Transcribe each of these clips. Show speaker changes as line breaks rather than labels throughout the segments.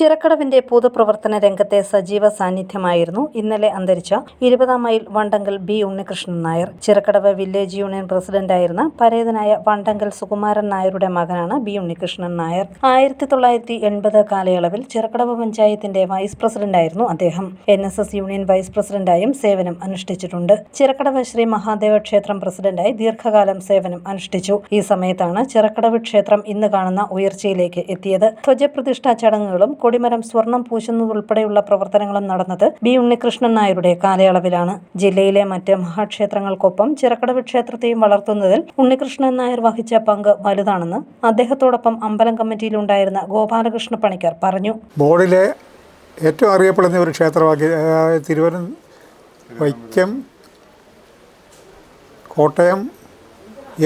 ചിറക്കടവിന്റെ പൊതുപ്രവർത്തന രംഗത്തെ സജീവ സാന്നിധ്യമായിരുന്നു ഇന്നലെ അന്തരിച്ച ഇരുപതാം mile Vandankal B Unnikrishnan Nair. Chirakkadavu village union പ്രസിഡന്റായിരുന്ന പരേതനായ വണ്ടങ്കൽ സുകുമാരൻ നായരുടെ മകനാണ് ബി ഉണ്ണികൃഷ്ണൻ നായർ. ആയിരത്തി തൊള്ളായിരത്തി എൺപത് കാലയളവിൽ ചിറക്കടവ് പഞ്ചായത്തിന്റെ വൈസ് പ്രസിഡന്റായിരുന്നു അദ്ദേഹം. N S S union vice പ്രസിഡന്റായും സേവനം അനുഷ്ഠിച്ചിട്ടുണ്ട്. ചിറക്കടവ് ശ്രീ മഹാദേവ ക്ഷേത്രം പ്രസിഡന്റായി ദീർഘകാലം സേവനം അനുഷ്ഠിച്ചു. ഈ സമയത്താണ് ചിറക്കടവ് ക്ഷേത്രം ഇന്ന് കാണുന്ന ഉയർച്ചയിലേക്ക് എത്തിയത്. ധ്വജപ്രതിഷ്ഠാ ചടങ്ങുകളും കൊടിമരം സ്വർണം പൂശുന്നതുൾപ്പെടെയുള്ള പ്രവർത്തനങ്ങളും നടന്നത് ബി ഉണ്ണികൃഷ്ണൻ നായരുടെ കാലയളവിലാണ്. ജില്ലയിലെ മറ്റ് മഹാക്ഷേത്രങ്ങൾക്കൊപ്പം ചിറക്കടവ് ക്ഷേത്രത്തെയും വളർത്തുന്നതിൽ ഉണ്ണികൃഷ്ണൻ നായർ വഹിച്ച പങ്ക് വലുതാണെന്ന് അദ്ദേഹത്തോടൊപ്പം അമ്പലം കമ്മിറ്റിയിലുണ്ടായിരുന്ന ഗോപാലകൃഷ്ണ പണിക്കർ പറഞ്ഞു.
ബോർഡിലെ ഏറ്റവും അറിയപ്പെടുന്ന ഒരു ക്ഷേത്രമാക്കി തിരുവനന്ത വൈക്കം കോട്ടയം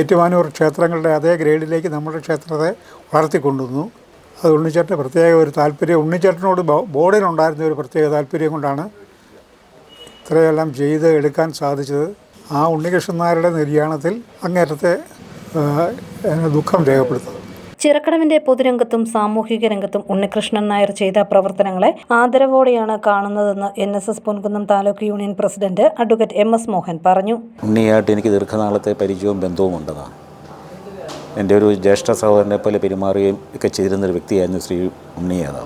ഏറ്റുമാനൂർ ക്ഷേത്രങ്ങളുടെ അതേ ഗ്രേഡിലേക്ക് നമ്മുടെ ക്ഷേത്രത്തെ വളർത്തിക്കൊണ്ടുവന്നു. അത് ഉണ്ണിച്ചേട്ടന് പ്രത്യേക ഒരു താല്പര്യം. ഉണ്ണിച്ചേട്ടനോട് ബോർഡിനുണ്ടായിരുന്ന ഒരു പ്രത്യേക താല്പര്യം കൊണ്ടാണ് ഇത്രയെല്ലാം ചെയ്ത് എടുക്കാൻ സാധിച്ചത്. ആ ഉണ്ണികൃഷ്ണൻ നായരുടെ നിര്യാണത്തിൽ അങ്ങേറ്റത്തെ ദുഃഖം രേഖപ്പെടുത്തുന്നു.
ചിറക്കടവിന്റെ പൊതുരംഗത്തും സാമൂഹിക രംഗത്തും ഉണ്ണികൃഷ്ണൻ നായർ ചെയ്ത പ്രവർത്തനങ്ങളെ ആദരവോടെയാണ് കാണുന്നതെന്ന് N S S Ponkunnam taluk union president advocate M S Mohan പറഞ്ഞു.
ഉണ്ണിയായിട്ട് എനിക്ക് ദീർഘനാളത്തെ പരിചയവും ബന്ധവും ഉണ്ടതാണ് എന്റെ ഒരു ജ്യേഷ്ഠ സഹോദരനെ പോലെ പെരുമാറുകയും ഒക്കെ ചെയ്തിരുന്നൊരു വ്യക്തിയായിരുന്നു ശ്രീ ഉണ്ണിയാണ്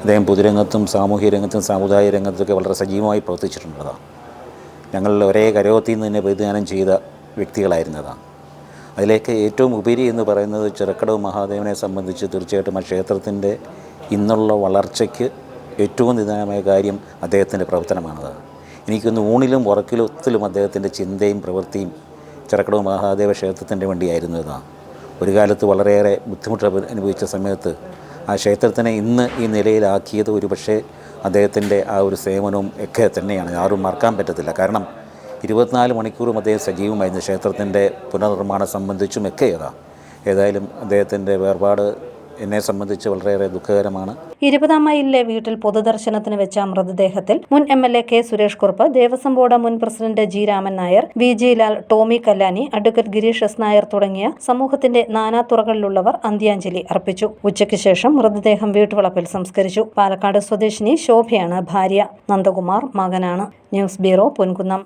അദ്ദേഹം പൊതുരംഗത്തും സാമൂഹ്യ രംഗത്തും സാമുദായിക രംഗത്തൊക്കെ വളരെ സജീവമായി പ്രവർത്തിച്ചിട്ടുള്ളതാണ് ഞങ്ങൾ ഒരേ കരോത്തിൽ നിന്ന് തന്നെ പ്രതിദാനം ചെയ്ത വ്യക്തികളായിരുന്നതാണ് അതിലേക്ക് ഏറ്റവും ഉപരി എന്ന് പറയുന്നത് ചെറുക്കടവ് മഹാദേവനെ സംബന്ധിച്ച് തീർച്ചയായിട്ടും ആ ക്ഷേത്രത്തിന്റെ ഇന്നുള്ള വളർച്ചയ്ക്ക് ഏറ്റവും നിദാനമായ കാര്യം അദ്ദേഹത്തിന്റെ പ്രവർത്തനമാണത്. എനിക്കൊന്ന് ഊണിലും ഉറക്കിലും ഒത്തിലും അദ്ദേഹത്തിന്റെ ചിന്തയും പ്രവൃത്തിയും ചിറക്കടവ് മഹാദേവ ക്ഷേത്രത്തിന്റെ വേണ്ടിയായിരുന്നു ഇതാണ് ഒരു കാലത്ത് വളരെയേറെ ബുദ്ധിമുട്ട് അനുഭവിച്ച സമയത്ത് ആ ക്ഷേത്രത്തിനെ ഇന്ന് ഈ നിലയിലാക്കിയത് ഒരു പക്ഷേ അദ്ദേഹത്തിന്റെ ആ ഒരു സേവനവും ഒക്കെ തന്നെയാണ്. ആരും മറക്കാൻ പറ്റത്തില്ല. കാരണം ഇരുപത്തിനാല് മണിക്കൂറും അദ്ദേഹം സജീവമായിരുന്നു. ക്ഷേത്രത്തിന്റെ പുനർനിർമ്മാണം സംബന്ധിച്ചും ഒക്കെ ഏതാ ഏതായാലും അദ്ദേഹത്തിന്റെ വേർപാട് എന്നെ സംബന്ധിച്ച് വളരെയേറെ ദുഃഖകരമാണ്.
ഇരുപതാം മൈലിലെ വീട്ടിൽ പൊതുദർശനത്തിന് വെച്ച മൃതദേഹത്തിൽ മുൻ M L A K Suresh Kurup Devaswom board മുൻ president G Raman Nair V G Lal Tomy Kallani advocate Girish S Nair തുടങ്ങിയ സമൂഹത്തിന്റെ നാനാതുറകളിലുള്ളവർ അന്ത്യാഞ്ജലി അർപ്പിച്ചു. ഉച്ചയ്ക്ക് ശേഷം മൃതദേഹം വീട്ടുവളപ്പിൽ സംസ്കരിച്ചു. പാലക്കാട് സ്വദേശിനി ശോഭയാണ് ഭാര്യ. നന്ദകുമാർ മകനാണ്. News bureau Ponkunnam.